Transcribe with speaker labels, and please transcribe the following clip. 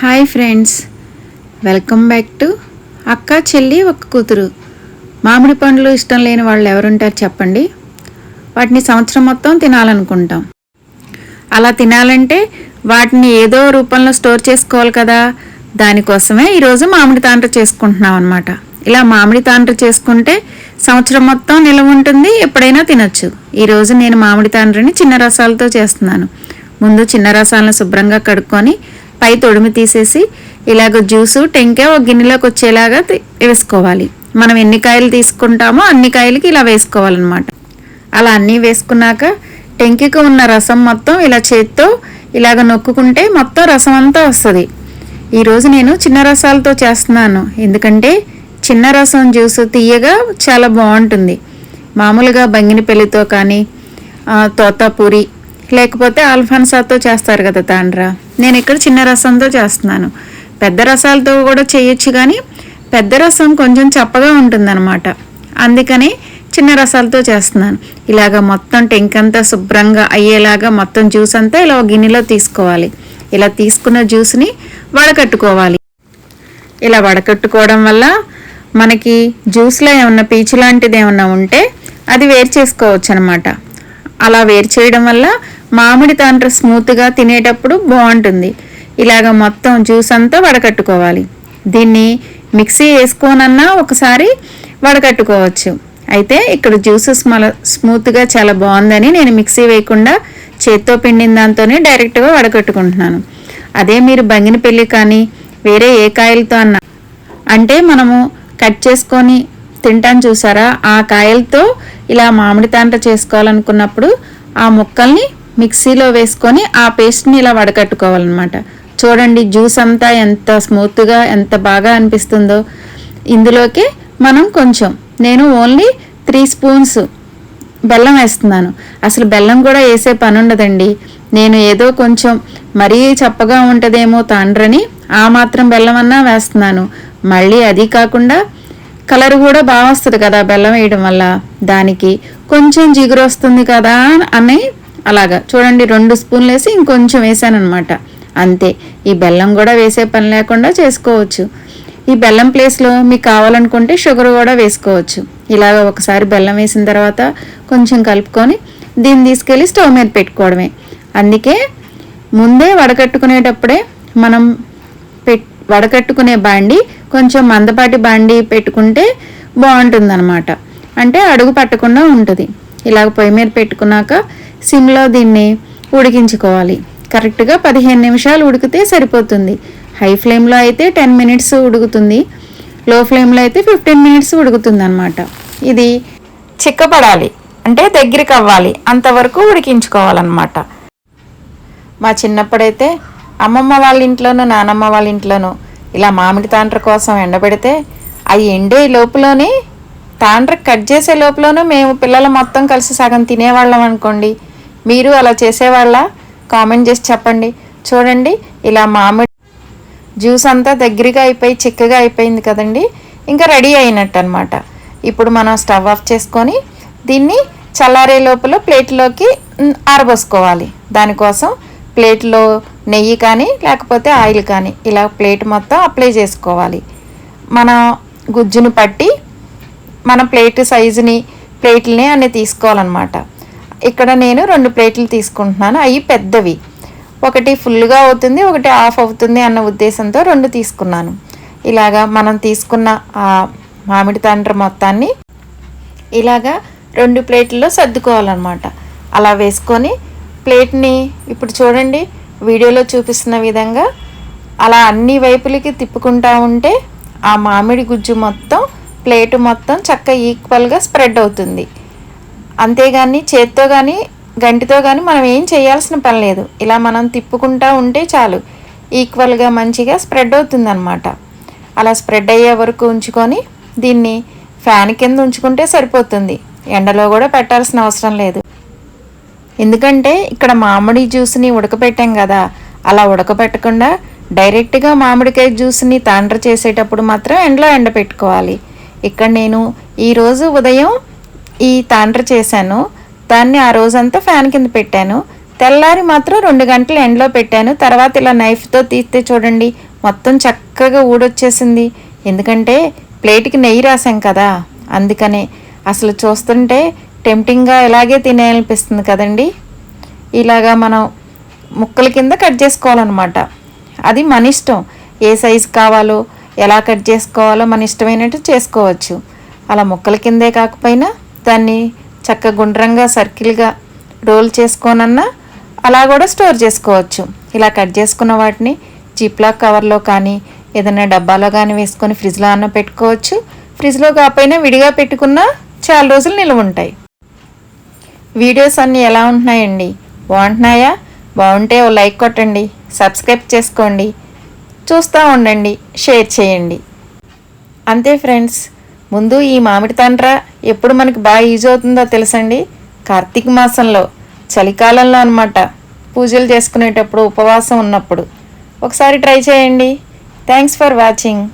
Speaker 1: Hi friends welcome back to అక్క చెల్లి ఒక కూతురు. మామిడి పండ్లు ఇష్టం లేని వాళ్ళు ఎవరుంటారు చెప్పండి? వాటిని సంవత్సరం మొత్తం తినాలనుకుంటాం. అలా తినాలంటే వాటిని ఏదో రూపంలో స్టోర్ చేసుకోవాలి కదా? దానికోసమే ఈరోజు మామిడి తాండ్ర చేసుకుంటున్నాం అనమాట ఇలా మామిడి తాండ్ర చేసుకుంటే సంవత్సరం మొత్తం నిల్వ ఉంటుంది ఎప్పుడైనా తినచ్చు. ఈరోజు నేను మామిడి తాండ్రని చిన్న రసాలతో చేస్తున్నాను. ముందు చిన్న రసాలను శుభ్రంగా కడుక్కొని పై తొడిమి తీసేసి ఇలాగ జ్యూసు టెంకే ఒక గిన్నెలోకి వచ్చేలాగా వేసుకోవాలి. మనం ఎన్ని కాయలు తీసుకుంటామో అన్ని కాయలకి ఇలా వేసుకోవాలన్నమాట. అలా అన్నీ వేసుకున్నాక టెంకికి ఉన్న రసం మొత్తం ఇలా చేత్తో ఇలాగ నొక్కుకుంటే మొత్తం రసం అంతా వస్తుంది. ఈరోజు నేను చిన్న రసాలతో చేస్తున్నాను. ఎందుకంటే చిన్న రసం జ్యూస్ తీయగా చాలా బాగుంటుంది. మామూలుగా బంగినపల్లితో కానీ తోతాపూరి లేకపోతే ఆల్ఫాన్సాతో చేస్తారు కదా తాండ్రా. నేను ఇక్కడ చిన్న రసంతో చేస్తున్నాను. పెద్ద రసాలతో కూడా చేయొచ్చు కానీ పెద్ద రసం కొంచెం చప్పగా ఉంటుందన్నమాట. అందుకని చిన్న రసాలతో చేస్తున్నాను. ఇలాగ మొత్తం టెంక్ అంతా శుభ్రంగా అయ్యేలాగా మొత్తం జ్యూస్ అంతా ఇలా ఒక గిన్నెలో తీసుకోవాలి. ఇలా తీసుకున్న జ్యూస్ని వడకట్టుకోవాలి. ఇలా వడకట్టుకోవడం వల్ల మనకి జ్యూస్లో ఏమన్నా పీచు లాంటిది ఏమన్నా ఉంటే అది వేరు చేసుకోవచ్చు అనమాట అలా వేరు చేయడం వల్ల మామిడి తాండ్ర స్మూత్గా తినేటప్పుడు బాగుంటుంది. ఇలాగ మొత్తం జ్యూస్ అంతా వడకట్టుకోవాలి. దీన్ని మిక్సీ వేసుకోనన్నా ఒకసారి వడకట్టుకోవచ్చు. అయితే ఇక్కడ జ్యూసెస్ మన స్మూత్గా చాలా బాగుందని నేను మిక్సీ వేయకుండా చేత్తో పిండిన దాంతోనే డైరెక్ట్గా వడకట్టుకుంటున్నాను. అదే మీరు బంగినపల్లి కానీ వేరే ఏ కాయలతో అన్నా అంటే మనము కట్ చేసుకొని తింటాం చూసారా? ఆ కాయలతో ఇలా మామిడి తాంట చేసుకోవాలనుకున్నప్పుడు ఆ ముక్కల్ని మిక్సీలో వేసుకొని ఆ పేస్ట్ని ఇలా వడకట్టుకోవాలన్నమాట. చూడండి జ్యూస్ అంతా ఎంత స్మూత్గా ఎంత బాగా అనిపిస్తుందో. ఇందులోకి మనం కొంచెం నేను ఓన్లీ త్రీ స్పూన్స్ బెల్లం వేస్తున్నాను. అసలు బెల్లం కూడా వేసే పని ఉండదండి నేను ఏదో కొంచెం మరీ చప్పగా ఉంటుందేమో తాండ్రని ఆ మాత్రం బెల్లం అన్నా వేస్తున్నాను. మళ్ళీ అది కాకుండా కలర్ కూడా బాగా వస్తుంది కదా బెల్లం వేయడం వల్ల. దానికి కొంచెం జిగురు వస్తుంది కదా అని అలాగా. చూడండి రెండు స్పూన్లు వేసి ఇంకొంచెం వేసాను అనమాట అంతే. ఈ బెల్లం కూడా వేసే పని లేకుండా చేసుకోవచ్చు. ఈ బెల్లం ప్లేస్లో మీకు కావాలనుకుంటే షుగర్ కూడా వేసుకోవచ్చు. ఇలాగ ఒకసారి బెల్లం వేసిన తర్వాత కొంచెం కలుపుకొని దీన్ని తీసుకెళ్ళి స్టవ్ మీద పెట్టుకోవడమే. అందుకే ముందే వడకట్టుకునేటప్పుడే మనం పెట్ వడకట్టుకునే బాండి కొంచెం మందపాటి బాండి పెట్టుకుంటే బాగుంటుందన్నమాట. అంటే అడుగు పట్టకుండా ఉంటుంది. ఇలాగ పొయ్యి మీద పెట్టుకున్నాక సిమ్లో దీన్ని ఉడికించుకోవాలి. కరెక్ట్గా పదిహేను నిమిషాలు ఉడికితే సరిపోతుంది. హై ఫ్లేమ్లో అయితే టెన్ మినిట్స్ ఉడుకుతుంది. లో ఫ్లేమ్లో అయితే ఫిఫ్టీన్ మినిట్స్ ఉడుకుతుంది అనమాట ఇది చిక్కపడాలి అంటే దగ్గరికి అవ్వాలి అంతవరకు ఉడికించుకోవాలన్నమాట. మా చిన్నప్పుడైతే అమ్మమ్మ వాళ్ళ ఇంట్లోనూ నానమ్మ వాళ్ళ ఇంట్లోనూ ఇలా మామిడి తాండ్ర కోసం ఎండబెడితే అవి ఎండే లోపులోనే తాండ్ర కట్ చేసే లోపలనే మేము పిల్లలు మొత్తం కలిసి సగం తినేవాళ్ళం అనుకోండి. మీరు అలా చేసేవాళ్ళ? కామెంట్ చేసి చెప్పండి. చూడండి ఇలా మామిడి జ్యూస్ అంతా దగ్గరగా అయిపోయి చిక్కగా అయిపోయింది కదండి. ఇంకా రెడీ అయినట్టు అనమాట ఇప్పుడు మనం స్టవ్ ఆఫ్ చేసుకొని దీన్ని చల్లారే లోపల ప్లేట్లోకి ఆరబోసుకోవాలి. దానికోసం ప్లేట్లో నెయ్యి కానీ లేకపోతే ఆయిల్ కానీ ఇలా ప్లేట్ మొత్తం అప్లై చేసుకోవాలి. మన గుజ్జును పట్టి మన ప్లేట్ సైజుని ప్లేట్లని అన్ని తీసుకోవాలన్నమాట. ఇక్కడ నేను రెండు ప్లేట్లు తీసుకుంటున్నాను. అవి పెద్దవి. ఒకటి ఫుల్గా అవుతుంది ఒకటి ఆఫ్ అవుతుంది అన్న ఉద్దేశంతో రెండు తీసుకున్నాను. ఇలాగా మనం తీసుకున్న ఆ మామిడి తండ్రి మొత్తాన్ని ఇలాగా రెండు ప్లేట్లలో సర్దుకోవాలన్నమాట. అలా వేసుకొని ప్లేట్ని ఇప్పుడు చూడండి వీడియోలో చూపిస్తున్న విధంగా అలా అన్ని వైపులకి తిప్పుకుంటా ఉంటే ఆ మామిడి గుజ్జు మొత్తం ప్లేటు మొత్తం చక్క ఈక్వల్గా స్ప్రెడ్ అవుతుంది. అంతేగాని చేత్తో కానీ గంటితో కానీ మనం ఏం చేయాల్సిన పని లేదు. ఇలా మనం తిప్పుకుంటా ఉంటే చాలు. ఈక్వల్గా మంచిగా స్ప్రెడ్ అవుతుందన్నమాట. అలా స్ప్రెడ్ అయ్యే వరకు ఉంచుకొని దీన్ని ఫ్యాన్ కింద ఉంచుకుంటే సరిపోతుంది. ఎండలో కూడా పెట్టాల్సిన అవసరం లేదు. ఎందుకంటే ఇక్కడ మామిడి జ్యూస్ని ఉడకబెట్టాం కదా అలా ఉడకబెట్టకుండా డైరెక్ట్గా మామిడికాయ జ్యూస్ని తాండ్ర చేసేటప్పుడు మాత్రం ఎండలో ఎండపెట్టుకోవాలి. ఇక్కడ నేను ఈరోజు ఉదయం ఈ తాండ్ర చేశాను. దాన్ని ఆ రోజంతా ఫ్యాన్ కింద పెట్టాను. తెల్లారి మాత్రం రెండు గంటలు ఎండలో పెట్టాను. తర్వాత ఇలా నైఫ్తో తీస్తే చూడండి మొత్తం చక్కగా ఊడొచ్చేసింది. ఎందుకంటే ప్లేట్కి నెయ్యి రాసాం కదా అందుకనే. అసలు చూస్తుంటే టెంప్టింగ్గా ఇలాగే తినేయాలనిపిస్తుంది కదండి. ఇలాగా మనం ముక్కల కింద కట్ చేసుకోవాలన్నమాట. అది మన ఇష్టం. ఏ సైజు కావాలో ఎలా కట్ చేసుకోవాలో మన ఇష్టమైనట్టు చేసుకోవచ్చు. అలా ముక్కల కిందే కాకపోయినా దాన్ని చక్క గుండ్రంగా సర్కిల్గా రోల్ చేసుకోనన్నా అలా కూడా స్టోర్ చేసుకోవచ్చు. ఇలా కట్ చేసుకున్న వాటిని జిప్లాక్ కవర్లో కానీ ఏదైనా డబ్బాలో కానీ వేసుకొని ఫ్రిడ్జ్లో అన్న పెట్టుకోవచ్చు. ఫ్రిడ్జ్లో కాకపోయినా విడిగా పెట్టుకున్నా చాలా రోజులు నిల్వ ఉంటాయి. వీడియోస్ అన్నీ ఎలా ఉంటున్నాయండి? బాగుంటున్నాయా? బాగుంటే ఓ లైక్ కొట్టండి సబ్స్క్రైబ్ చేసుకోండి చూస్తూ ఉండండి షేర్ చేయండి. అంతే ఫ్రెండ్స్. ముందు ఈ మామిడి తండ్ర ఎప్పుడు మనకి బాగా యూజ్ అవుతుందో తెలుసండి? కార్తీక మాసంలో చలికాలంలో అనమాట పూజలు చేసుకునేటప్పుడు ఉపవాసం ఉన్నప్పుడు. ఒకసారి ట్రై చేయండి. Thanks for watching